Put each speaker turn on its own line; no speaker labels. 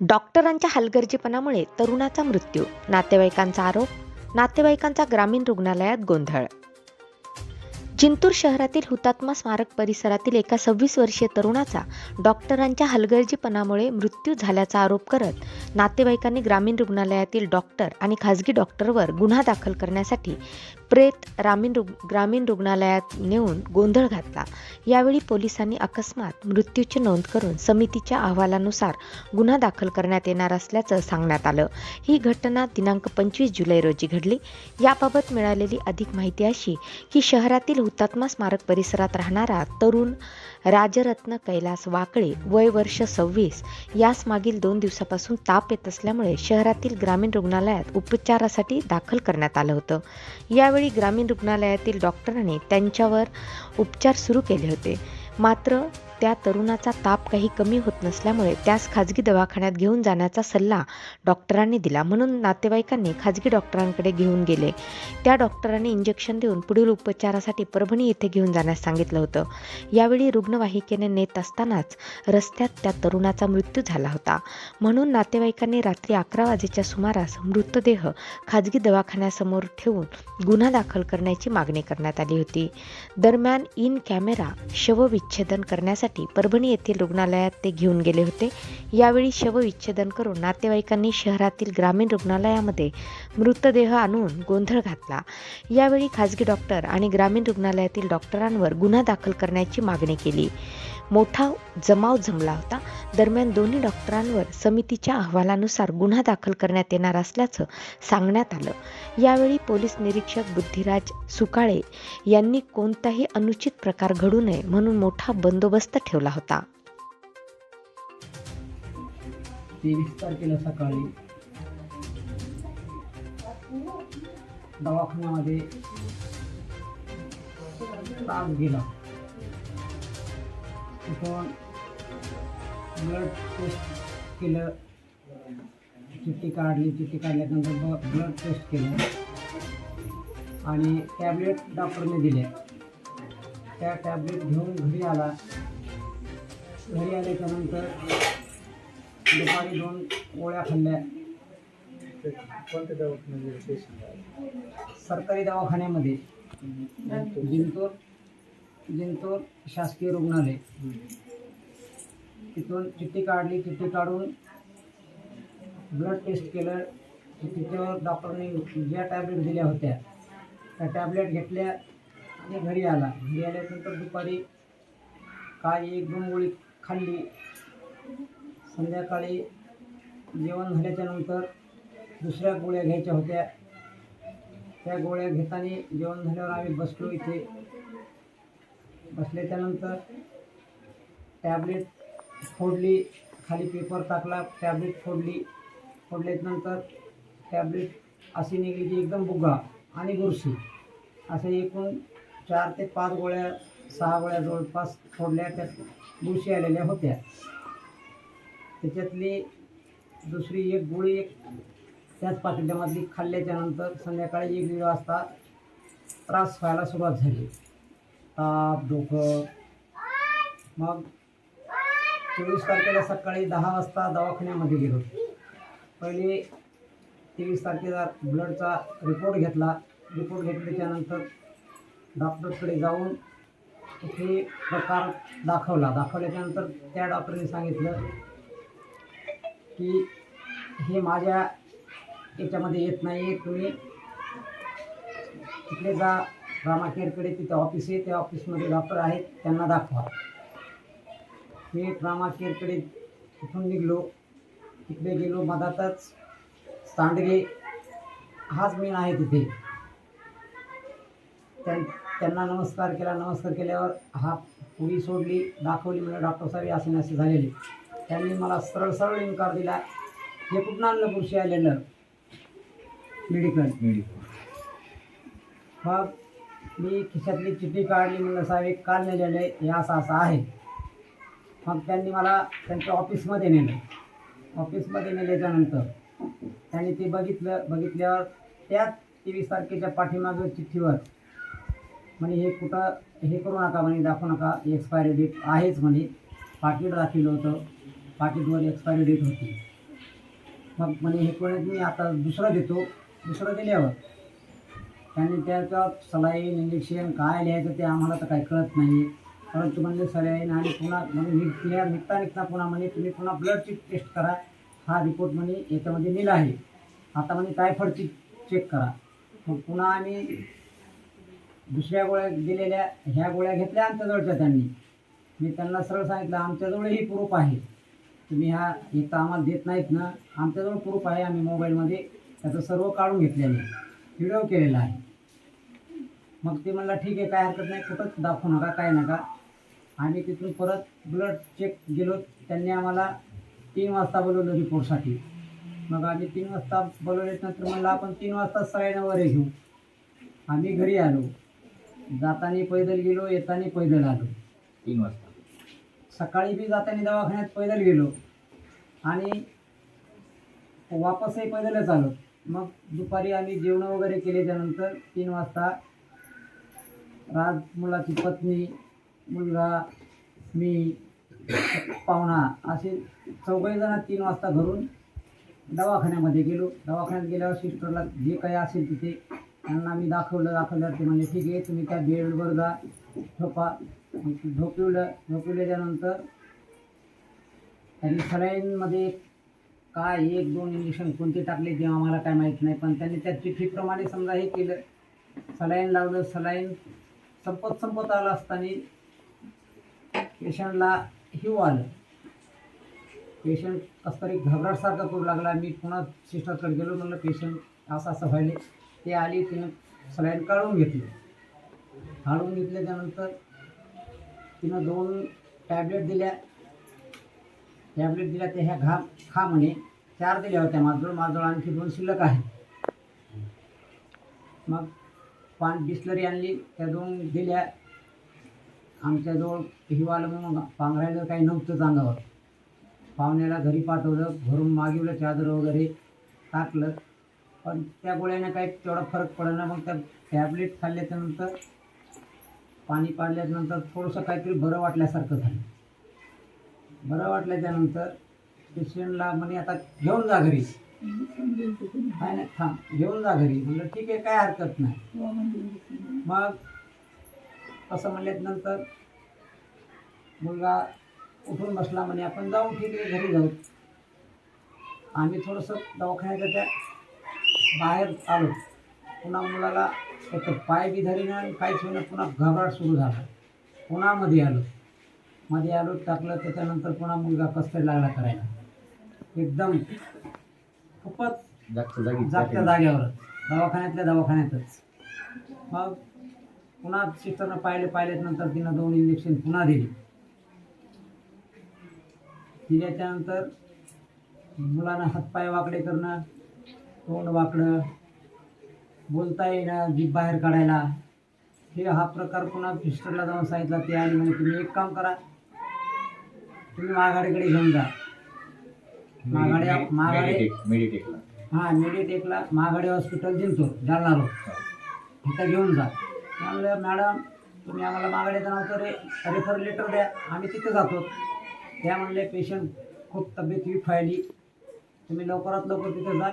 डॉक्टरांच्या हलगर्जीपणामुळे तरुणाचा मृत्यू नातेवाईकांचा आरोप नातेवाईकांचा ग्रामीण रुग्णालयात गोंधळ जिंतूर शहरातील हुतात्मा स्मारक परिसरातील एका सव्वीस वर्षीय तरुणाचा डॉक्टरांच्या हलगर्जीपणामुळे मृत्यू झाल्याचा आरोप करत नातेवाईकांनी ग्रामीण रुग्णालयातील डॉक्टर आणि खाजगी डॉक्टरवर गुन्हा दाखल करण्यासाठी प्रेत ग्रामीण रुग ग्रामीण रुग्णालयात नेऊन गोंधळ घातला. यावेळी पोलिसांनी अकस्मात मृत्यूची नोंद करून समितीच्या अहवालानुसार गुन्हा दाखल करण्यात येणार असल्याचं सांगण्यात आलं. ही घटना दिनांक पंचवीस जुलै रोजी घडली. याबाबत मिळालेली अधिक माहिती अशी की शहरातील हुतात्मा स्मारक परिसरात राहणारा तरुण राजरत्न कैलास वाकळे वय वर्ष सव्वीस. यास मागील दोन दिवसापासून ताप येत असल्यामुळे शहरातील ग्रामीण रुग्णालयात उपचारासाठी दाखल करण्यात आलं होतं. यावेळी ग्रामीण रुग्णालयातील डॉक्टरांनी त्यांच्यावर उपचार सुरू केले होते. मात्र त्या तरुणाचा ताप काही कमी होत नसल्यामुळे त्यास खाजगी दवाखान्यात घेऊन जाण्याचा सल्ला डॉक्टरांनी दिला. म्हणून नातेवाईकांनी खाजगी डॉक्टरांकडे घेऊन गेले. त्या डॉक्टरांनी इंजेक्शन देऊन पुढील उपचारासाठी परभणी येथे घेऊन जाण्यास सांगितलं होतं. यावेळी रुग्णवाहिकेने नेत असतानाच रस्त्यात त्या तरुणाचा मृत्यू झाला होता. म्हणून नातेवाईकांनी रात्री अकरा वाजेच्या सुमारास मृतदेह खाजगी दवाखान्यासमोर ठेवून गुन्हा दाखल करण्याची मागणी करण्यात आली होती. दरम्यान इन कॅमेरा शवविच्छेदन करण्यासाठी परभणी येथील रुग्णालयात ते घेऊन गेले होते. यावेळी शवविच्छेदन करून नातेवाईकांनी शहरातील ग्रामीण रुग्णालयामध्ये मृतदेह आणून गोंधळ घातला. यावेळी खाजगी डॉक्टर आणि ग्रामीण रुग्णालयातील डॉक्टरांवर गुन्हा दाखल करण्याची मागणी केली. मोठा जमाव जमला होता. दरम्यान दोन्ही डॉक्टरांवर समितीच्या अहवालानुसार गुन्हा दाखल करण्यात येणार असल्याचं सांगण्यात आलं. यावेळी पोलीस निरीक्षक बुद्धिराज सुकाळे यांनी कोणताही अनुचित प्रकार घडू नये म्हणून मोठा बंदोबस्त ठेवला होता.
तेवीस तारखेला सकाळी दवाखान्यामध्ये ताप गेला. तिथून ब्लड टेस्ट केलं. चिठ्ठी काढली. चिठ्ठी काढल्यानंतर ब ब्लड टेस्ट केलं. आणि टॅबलेट डॉक्टरने दिल्या त्या टॅबलेट घेऊन घरी आला. घरी आल्याच्यानंतर दुपारी दोन गोळ्या खाल्ल्या.
कोणत्या दवाखान्यामध्ये
सरकारी दवाखान्यामध्ये. जिंतूर जिंतूर शासकीय रुग्णालय. तिथून चिठ्ठी काढली चिठ्ठी काढून ब्लड टेस्ट केलं. तिच्यावर डॉक्टरने ज्या टॅबलेट दिल्या होत्या त्या टॅबलेट घेतल्या आणि घरी आला. घरी आल्यानंतर दुपारी काय एक दोन गोळी खाल्ली संध्याकाळी जेवण झाल्याच्यानंतर दुसऱ्या गोळ्या घ्यायच्या होत्या. त्या गोळ्या घेताना जेवण झाल्यावर आम्ही बसलो इथे. बसल्याच्यानंतर टॅबलेट फोडली खाली पेपर टाकला टॅबलेट फोडली. फोडल्याच्यानंतर टॅबलेट अशी निघली की एकदम बुगा आणि बुरशी. असे एकूण चार ते पाच गोळ्या सहा गोळ्या जवळपास फोडल्या त्यात बुरशी आलेल्या होत्या. त्याच्यातली दुसरी एक गोळी एक त्याच पाकिटामधली खाल्ल्याच्यानंतर संध्याकाळी एक दीड वाजता त्रास व्हायला सुरुवात झाली. ताप डोकं. मग चोवीस तारखेला सकाळी दहा वाजता दवाखान्यामध्ये गेलो. पहिले तेवीस तारखेला ब्लडचा रिपोर्ट घेतला. रिपोर्ट घेतल्याच्यानंतर डॉक्टरकडे जाऊन हे प्रकार दाखवला. दाखवल्याच्यानंतर त्या डॉक्टरने सांगितलं की हे माझ्या याच्यामध्ये येत नाही तुम्ही तिकडे जा. रामा केअरकडे तिथे ऑफिस आहे. त्या ऑफिसमध्ये डॉक्टर आहेत. त्यांना दाखवा. मी रामा केअरकडे तिथून निघलो. तिकडे गेलो. मधातच सांडगे. हाच मेन आहे तिथे. त्यां त्यांना नमस्कार केला. नमस्कार केल्यावर हा पुडी सोडली दाखवली म्हणजे डॉक्टर साहेब असे असे झालेले. त्यांनी मला सरळ सरळ इन्कार दिला. हे कुठून आणलं पुरुषी आलेलं? मेडिकल मग मी खिशातली चिठ्ठी काढली म्हणलं साहेब एक काल नेलेलं आहे. हे असं असं आहे. मग त्यांनी मला त्यांच्या ऑफिसमध्ये नेलं. ऑफिसमध्ये नेल्याच्यानंतर त्यांनी ते बघितलं. बघितल्यावर त्याच तेवीस तारखेच्या पाठीमागं चिठ्ठीवर म्हणे हे कुठं हे करू नका म्हणे दाखवू नका एक्सपायरी डेट आहेच म्हणे. पाकिट दाखवलं होतं. पाकिटवर एक्सपायरी डेट होती. मग म्हणे हे कोणी मी आता दुसरं देतो. दुसरं दिल्यावर त्यांनी त्याचं सलाईन इंजेक्शन काय लिहायचं ते आम्हाला तर काही कळत नाही. परंतु म्हणजे सलाईन आणि पुन्हा म्हणजे निघल्या निघता निघता पुन्हा म्हणे तुम्ही पुन्हा ब्लडची टेस्ट करा. हा रिपोर्ट म्हणे याच्यामध्ये लिहिला आहे. आता म्हणे टायफॉईडची चेक करा. मग पुन्हा आम्ही दुसऱ्या गोळ्या दिलेल्या ह्या गोळ्या घेतल्या आमच्याजवळच्या त्यांनी. मी त्यांना सरळ सांगितलं आमच्याजवळही प्रूफ आहे. तुम्ही ह्या इथं आम्हाला देत नाहीत ना. आमच्याजवळ प्रूफ आहे. आम्ही मोबाईलमध्ये त्याचं सर्व काढून घेतलेलं आहे. व्हिडिओ केलेला आहे. मग ते म्हणलं ठीक आहे काय हरकत नाही. कुठंच दाखवू नका काय नका. आम्ही तिथून परत ब्लड चेक गेलो. त्यांनी आम्हाला तीन वाजता बोलवलं रिपोर्टसाठी मग आम्ही तीन वाजता बोलवल्यानंतर म्हणलं आपण तीन वाजता सगळ्यांना वरे घेऊ. आम्ही घरी आलो. जाताना पैदल गेलो येताना पैदल आलो.
तीन वाजता.
सकाळी बी जाताना दवाखान्यात पैदल गेलो. आणि वापसही पैदलच आलो. मग दुपारी आम्ही जेवण वगैरे केले त्यानंतर तीन वाजता राज मुलाची पत्नी मुलगा मी पाहुणा असे चौघही जण तीन वाजता घरून दवाखान्यामध्ये गेलो. दवाखान्यात गेल्यावर सिस्टरला जे काही असेल तिथे त्यांना मी दाखवलं दाखवलं ते म्हणजे ठीक आहे तुम्ही त्या बेडवर जा झोपा. झोपवलं झोपवल्याच्यानंतर त्यांनी सलाईनमध्ये काय एक दोन इंजेक्शन कोणते टाकले ते आम्हाला काय माहीत नाही पण त्यांनी त्या चिठ्ठीप्रमाणे समजा हे केलं. सलाईन लावलं सलाईन संपत संपत आलं असताना पेशंटला हिव आलं. पेशंट कसं तरी घबराटसारखं करू लागला. मी पुन्हा सिस्टरकडे गेलो म्हणलं पेशंट असं असं व्हायले ते आली तिनं सलाईन काढून घेतली. काढून घेतल्याच्यानंतर तिनं दोन टॅबलेट दिल्या. टॅबलेट दिल्या त्या ह्या घा खा म्हणे चार दिल्या होत्या माझजवळ माझजवळ आणखी दोन शिल्लक आहे मग पान बिस्लरी आणली त्या दोन दिल्या. आमच्याजवळ हिवाळं मग पांघरायला काही नव्हतं अंगावर पाहुण्याला घरी पाठवलं घरून मागवलं चादर वगैरे टाकलं. पण त्या गोळ्यानं काही तेवढा फरक पडला मग त्या टॅबलेट खाल्ल्याच्या नंतर पाणी पाडल्याच्यानंतर थोडंसं काहीतरी बरं वाटल्यासारखं झालं. बरं वाटल्याच्यानंतर पेशंटला म्हणे आता घेऊन जा घरी. काय नाही थांब घेऊन जा घरी. म्हणलं ठीक आहे काय हरकत नाही. मग असं म्हणल्यानंतर मुलगा उठून बसला म्हणे आपण जाऊ ठीक आहे घरी जाऊ. आम्ही थोडंसं दवाखान्याच्या त्या बाहेर आलो पुन्हा मुलाला एक पाय बी धरीनं आणि काहीच होईना पुन्हा घबराट सुरू झाला. पुन्हा मध्ये आलो. मध्ये आलो टाकलं त्याच्यानंतर पुन्हा मुलगा कसतरी लागला करायला. एकदम खूपच
जागच्या जागी
जागच्या जागेवर. दवाखान्यातल्या दवाखान्यातच. मग पुन्हा सिस्टरनं पाहिले पाहिल्यानंतर तिनं दोन इंजेक्शन पुन्हा दिली. दिल्याच्यानंतर मुलानं हातपाय वाकडे करणं तोंड वाकडं बोलता येणं जीभ बाहेर काढायला हे हा प्रकार पुन्हा सिस्टरला जाऊन सांगितला ते आली म्हणजे तुम्ही एक काम करा तुम्ही माघाडीकडे घेऊन जा. माघाडी
मेडिटेक मेडिटेकला.
हां मेडिटेकला महागडे हॉस्पिटल जिंतूर जालना रोड तिथं घेऊन जा. त्यामुळे मॅडम तुम्ही आम्हाला मागड्याचं नाव तर रे रेफर लेटर द्या आम्ही तिथे जातो. त्या म्हणले पेशंट खूप तब्येत वीक व्हायली तुम्ही लवकरात लवकर तिथे जा